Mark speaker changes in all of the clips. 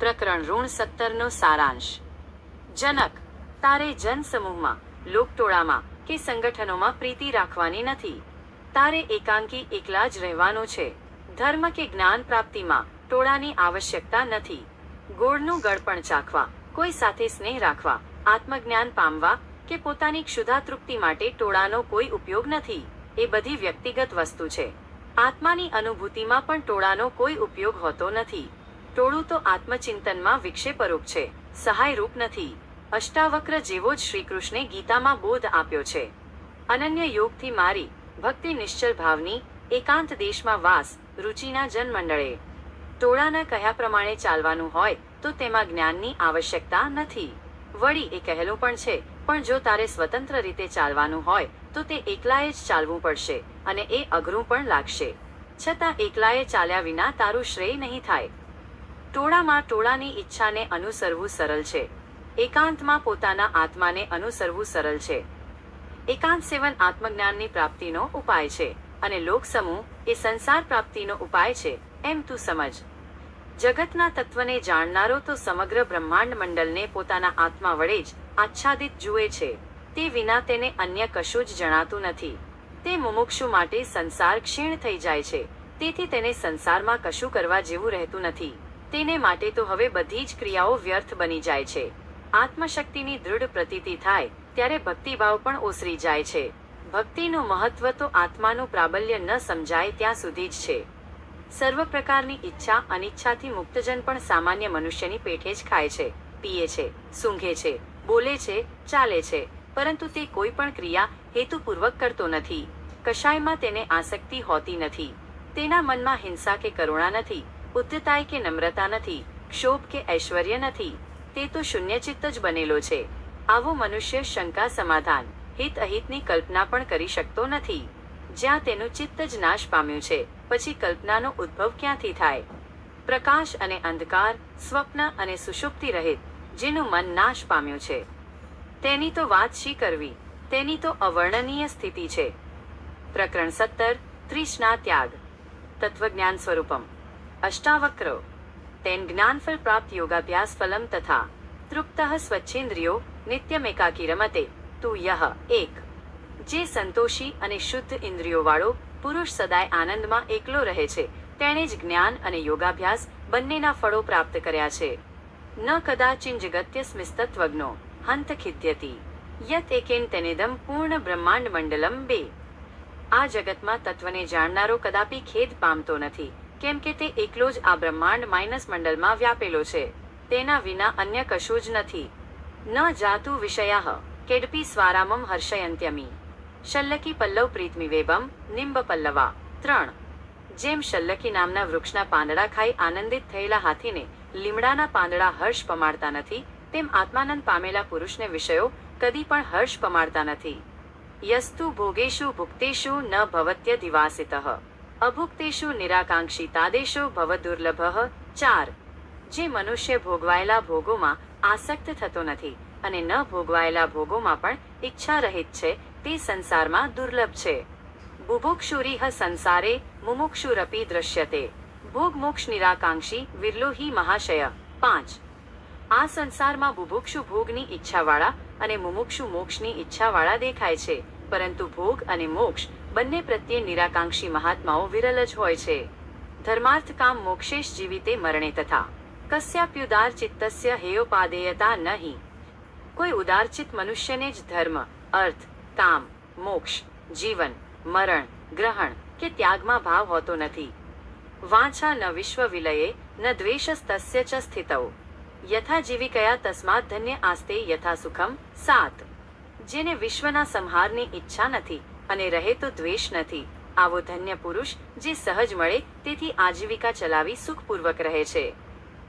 Speaker 1: પ્રકરણ ઋણ સત્તરનો સારાંશ. જનક, તારે જનસમૂહમાં, લોકટોળામાં કે સંગઠનોમાં પ્રીતિ રાખવાની નથી. તારે એકાંકી એકલા જ રહેવાનો છે. ધર્મ કે જ્ઞાન પ્રાપ્તિમાં ટોળાની આવશ્યકતા નથી. ગોળનું ગળપણ ચાખવા, કોઈ સાથે સ્નેહ રાખવા, આત્મજ્ઞાન પામવા કે પોતાની ક્ષુધા તૃપ્તિ માટે ટોળાનો કોઈ ઉપયોગ નથી. એ બધી વ્યક્તિગત વસ્તુ છે. આત્માની અનુભૂતિમાં પણ ટોળાનો કોઈ ઉપયોગ હોતો નથી. ટોળું તો આત્મચિંતનમાં વિક્ષેપરૂપ છે. સહાયરૂપ નથી. અષ્ટાવક્ર જેવો જ શ્રીકૃષ્ણે ગીતામાં બોધ આપ્યો છે. અનન્ય યોગથી મારી, ભક્તિ નિશ્ચલ ભાવની, એકાંત દેશમાં વાસ, રુચિના જનમંડળે. ટોળાના કહ્યા પ્રમાણે ચાલવાનું હોય, તો તેમાં જ્ઞાનની આવશ્યકતા નથી. વળી એ કહેલું પણ છે, પણ જો તારે સ્વતંત્ર રીતે ચાલવાનું હોય, તો તે એકલાએ જ ચાલવું પડશે, અને એ અઘરું પણ લાગશે. છતાં એકલાએ ચાલ્યા વિના તારું શ્રેય નહીં થાય. ટોળામાં ટોળાની ઈચ્છાને અનુસરવું સરળ છે. એકાંતમાં પોતાના આત્માને અનુસરવું સરળ છે. એકાંત સેવન આત્મજ્ઞાનની પ્રાપ્તિનો ઉપાય છે અને લોકસમૂહ એ સંસાર પ્રાપ્તિનો ઉપાય છે, એમ તું સમજ. જગતના તત્વને જાણનારો તો સમગ્ર બ્રહ્માંડ મંડળને પોતાના આત્મા વડે જ આચ્છાદિત જુએ છે. તે વિના તેને અન્ય કશું જ જણાતું નથી. તે મુમુક્ષુ માટે સંસાર ક્ષીણ થઈ જાય છે. તેથી તેને સંસારમાં કશું કરવા જેવું રહેતું નથી. તેને માટે તો હવે બધી જ ક્રિયાઓ વ્યર્થ બની જાય છે. આત્મશક્તિની દૃઢ પ્રતીતિ થાય, ત્યારે ભક્તિભાવ પણ ઓસરી જાય છે. ભક્તિનું મહત્વ તો આત્માનું પ્રાબલ્ય ન સમજાય ત્યાં સુધી જ છે. સર્વ પ્રકારની ઈચ્છા અનિચ્છાથી મુક્તજન પણ સામાન્ય મનુષ્યની પેઠે જ ખાય છે, પીએ છે, સૂંઘે છે, બોલે છે, ચાલે છે, પરંતુ તે કોઈ પણ ક્રિયા હેતુપૂર્વક કરતો નથી. કશાયમાં તેને આસક્તિ હોતી નથી. તેના મનમાં હિંસા કે કરુણા નથી. ઉદ્ધતાય કે નમ્રતા નથી, ક્ષોભ કે ઐશ્વર્ય નથી, તે તો શૂન્યચિત્ત જ બનેલો છે. આવો મનુષ્ય શંકા સમાધાન, હિત અહિતની કલ્પના પણ કરી શકતો નથી. જ્યાં તેનું ચિત્ત જ નાશ પામ્યું છે, પછી કલ્પનાનો ઉદ્ભવ ક્યાંથી થાય? પ્રકાશ અને અંધકાર, સ્વપ્ન અને સુષુપ્તિ રહિત, જેનું મન નાશ પામ્યું છે. તેની તો વાત શી કરવી? તેની તો અવર્ણનીય સ્થિતિ છે. પ્રકરણ સત્તર, ત્રીસના ત્યાગ. તત્વજ્ઞાન સ્વરૂપમ. અષ્ટાવક્રો તેન જ્ઞાનફલ પ્રાપ્ત યોગાભ્યાસ ફલમ તથા તૃપ્ત સ્વચ્છેન્દ્રિયો નિત્યમ એકાકી રમતે તું યહ એક જે સંતોષી અને શુદ્ધ ઇન્દ્રિયોવાળો પુરુષ સદાય આનંદમાં એકલો રહે છે તેણે જ જ્ઞાન અને યોગાભ્યાસ બંનેના ફળો પ્રાપ્ત કર્યા છે ન કદાચિન જગત્ય સ્મિસ્તત્વજ્ઞો હંત ખિદ્યતી યત એકેન તેનેદમ પૂર્ણ બ્રહ્માંડ મંડલમ બે આ જગતમાં તત્વને જાણનારો કદાપી ખેદ પામતો નથી કેમ કે તે એકલો જ આ બ્રહ્માંડ માઇનસ મંડળમાં વ્યાપેલો છે. તેના વિના અન્ય કશું જ નથી. ન જાતુ વિષયાહ કેડપી સ્વારામમ હર્ષયંત્યમી. શલ્લકી પલ્લવ પ્રીતમિવેબમ નિંબ પલ્લવા. ત્રણ. જેમ શલ્લકી નામના વૃક્ષના પાંદડા ખાઈ આનંદિત થયેલા હાથીને લીમડાના પાંદડા હર્ષ પમાડતા નથી, તેમ આત્માનંદ પામેલા પુરુષને વિષયો કદી પણ હર્ષ પમાડતા નથી. યસ્તુ ભોગેશુ ભુક્તેશુ ન ભવત્યધિવાસિતઃ અભુક્તેષુ નિરાકાંક્ષી તાદેશો ભવદુર્લભઃ ચાર. જે મનુષ્ય ભોગવાયેલા ભોગોમાં આસક્ત થતો નથી અને ન ભોગવાયેલા ભોગોમાં પણ ઈચ્છા રહિત છે, તે સંસારમાં દુર્લભ છે. બુભુક્ષુરીહ સંસારે મુમુક્ષુરપી દ્રશ્યતે. ભોગ મોક્ષ નિરાકાંક્ષી વિરલોહી મહાશય. પાંચ. આ સંસારમાં બુભુક્ષુ ભોગની ઈચ્છાવાળા અને મુમુક્ષુ મોક્ષની ઈચ્છાવાળા દેખાય છે, પરંતુ ભોગ અને મોક્ષ બંને પ્રત્યે નિરાકાંક્ષી મહાત્માઓ વિરલ જ હોય છે. ધર્માર્થ કામ મોક્ષેશ જીવિતે મરણે તથા. કસ્યાપ્યુદાર ચિત્તસ્ય હેયોપાદેયતા નહીં. કોઈ ઉદારચિત મનુષ્યને જ ધર્મ, અર્થ, કામ, મોક્ષ, જીવન, મરણ, ગ્રહણ કે ત્યાગમાં ભાવ હોતો નથી. વાંછા ન વિશ્વ વિલયે ન દ્વેષસ્તસ્ય ચ સ્થિતૌ. યથા જીવિકયા તસ્માત ધન્ય આસ્તે યથા સુખમ સાત. જેને વિશ્વના સંહારની ઈચ્છા નથી. અને રહે તો દ્વેષ નથી. આવો ધન્ય પુરુષ, જે સહજ મળે, તેથી આજીવિકા ચલાવી સુખપૂર્વક રહે છે.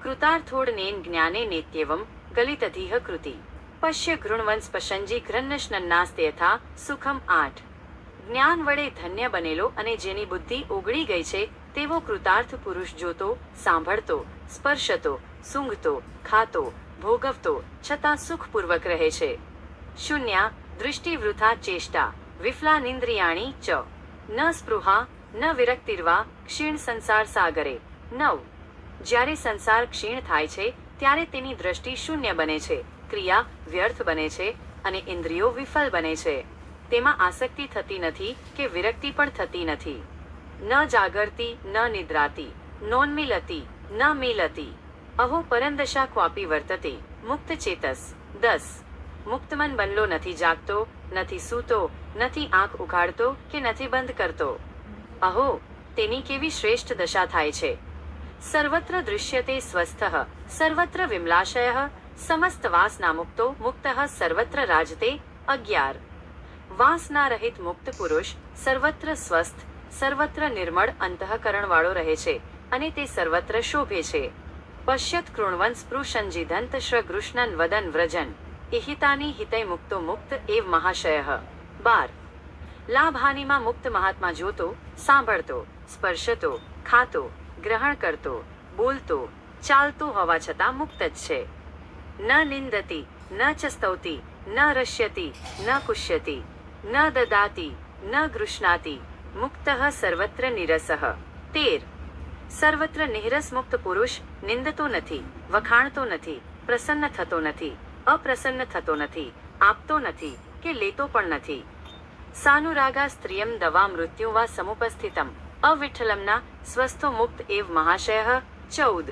Speaker 1: કૃતાર્થોડ નેન જ્ઞાને નેત્યવમ, ગલિતધિહ કૃતિ. પશ્ય ઘૃણવંશ પશંજી ઘ્રન્નશ્નન્નાસ્તે યથા, સુખમ આઠ. જ્ઞાન વડે ધન્ય બનેલો અને જેની બુદ્ધિ ઓગળી ગઈ છે, તેવો કૃતાર્થ પુરુષ જોતો, સાંભળતો, સ્પર્શતો, સૂંઘતો, ખાતો, ભોગવતો, છતાં સુખપૂર્વક રહે છે. શૂન્યા દૃષ્ટિ વૃથા ચેષ્ટા. વિફલાનિંદ્રિયાણી ચ ન સ્પૃહા ન વિરક્તિર્વા ક્ષીણ સંસાર સાગરે નવ જ્યારે સંસાર ક્ષીણ થાય છે ત્યારે તેની દ્રષ્ટિ શૂન્ય બને છે ક્રિયા વ્યર્થ બને છે અને ઇન્દ્રિયો વિફલ બને છે તેમાં આસક્તિ થતી નથી કે વિરક્તિ પણ થતી નથી ન જાગરતી ન નિદ્રાતી નોન્મિલતી ન મિલતી અહો પરંદશા ક્વાપી વર્તતે મુક્ત ચેતસ દસ મુક્તમન બનલો નથી જાગતો નથી સૂતો, નથી આંખ ઉઘાડતો કે નથી બંધ કરતો. અહો, તેની કેવી શ્રેષ્ઠ દશા થાય છે. સર્વત્ર દૃશ્યતે સ્વસ્થ, સર્વત્ર વિમલાશય, સમસ્ત વાસનામુક્તો, મુક્ત, સર્વત્ર રાજતે અગિયાર. વાસના રહિત મુક્ત પુરુષ સર્વત્ર સ્વસ્થ, સર્વત્ર નિર્મળ અંતઃકરણ વાળો રહે છે અને તે સર્વત્ર શોભે છે. પશ્યત કૃણવન સ્પૃશંજીદંત શ્રગૃષ્ણન વદન વ્રજન. ઇહિતાની હિતય મુક્તો મુક્ત એવ મહાશય. બાર. લાભહાનિમાં મુક્ત મહાત્મા જોતો, સાંભળતો, સ્પર્શતો, ખાતો, ગ્રહણ કરતો, બોલતો, ચાલતો હોવા છતાં મુક્ત જ છે. ન નિંદતી, ન ચસ્તવતી, ન રશ્યતી, ન કુશ્યતી, ન દદાતી, ન ગૃષ્ણાતી, મુક્ત સર્વત્ર નિરસ. તેર. સર્વત્ર નિરસ મુક્ત પુરુષ નિંદતો નથી, વખાણતો નથી, પ્રસન્ન થતો નથી. અપ્રસન્ન થતો નથી, આપતો નથી કે લેતો પણ નથી. સાનુરાગા સ્ત્રિયમ દવા મૃત્યુ વા સમુપસ્થિતમ, અવિઠ્ઠલમના સ્વસ્થો મુક્ત એવ મહાશય ચૌદ.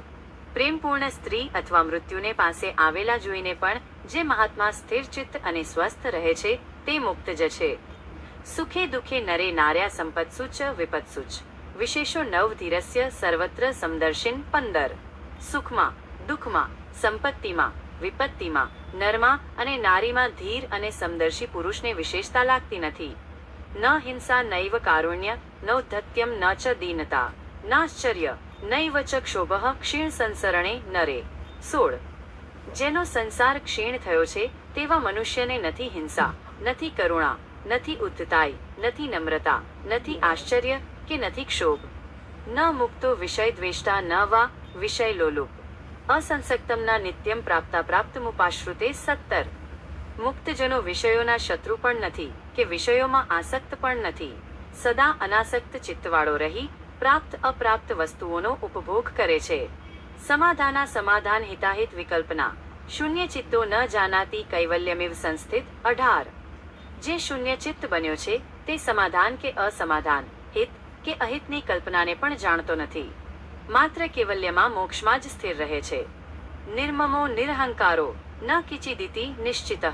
Speaker 1: પ્રેમપૂર્ણ સ્ત્રી અથવા મૃત્યુને પાસે આવેલા જોઈને પણ જે મહાત્મા સ્થિરચિત્ત અને સ્વસ્થ રહે છે, તે મુક્ત જ છે. સુખે દુઃખે નરે નાર્યા સંપત્સુ ચ વિપત્સુ ચ વિશેષો નવ ધીરસ્ય, સર્વત્ર સમદર્શિન પંદર. સુખમાં, દુઃખમાં, સંપત્તિમાં વિપત્તિમાં, નરમાં અને નારીમાં ધીર અને સમદર્શી પુરુષને વિશેષતા લાગતી નથી. ન હિંસા, નૈવ કારુણ્ય નૌદ્ધત્યમ ન ચ દીનતા. નાશ્ચર્ય, નૈવ ચ ક્ષોભ, ક્ષીણ સંસરણે નરે. સોળ. જેનો સંસાર ક્ષીણ થયો છે, તેવા મનુષ્યને નથી હિંસા, નથી કરુણા, નથી ઉદ્ધતાઈ, નથી નમ્રતા, નથી આશ્ચર્ય કે નથી ક્ષોભ. ન મુક્તો વિષય દ્વેષ્ટા ન વા વિષય લોલુપ. અસંસક્તમના નિત્યમ પ્રાપ્તા મુપાશ્રુતે સત્તર. મુક્તજનો વિષયોના શત્રુ પણ નથી કે વિષયોમાં આસક્ત પણ નથી. સદા અનાસક્ત ચિત્તવાળો રહી પ્રાપ્ત અપ્રાપ્ત વસ્તુઓનો ઉપભોગ કરે છે. સમાધાના સમાધાન હિતાહિત વિકલ્પના શૂન્ય ચિત્તો ન જાનાતી કૈવલ્યમિવ સંસ્થિત અઢાર. જે શૂન્ય ચિત્ત બન્યો છે તે સમાધાન કે અસમાધાન, હિત કે અહિતની કલ્પનાને પણ જાણતો નથી. માત્ર કેવલ્યમાં મોક્ષમાં જ સ્થિર રહે છે. નિર્મમો, નિરહંકારો, ન કિચિદિતિ, નિશ્ચિત.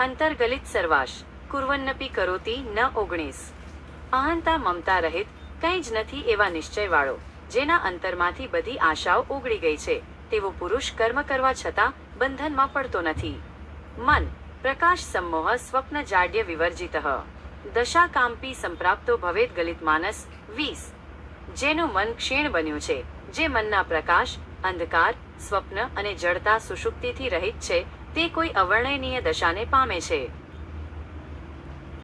Speaker 1: અંતર્ગલિત સર્વાશ, કુર્વન્નપી કરોતી, ન ઓગણીસ. અહંતા મમતા રહિત, કંઈ જ નથી એવા નિશ્ચયવાળો, જેના અંતરમાંથી બધી આશાઓ ઓગળી ગઈ છે. તેવો પુરુષ કર્મ કરવા છતાં બંધનમાં પડતો નથી. મન, પ્રકાશ સમોહ, સ્વપ્ન જાડ્ય વિવર્જિત. દશા કાંપી સંપ્રાપ્તો ભવેદ ગલિત માનસ, વીસ. જેનું મન ક્ષીણ બન્યું છે, જે મનના પ્રકાશ, અંધકાર, સ્વપ્ન અને જડતા સુષુપ્તિથી રહિત છે, તે કોઈ અવર્ણનીય દશાને પામે છે.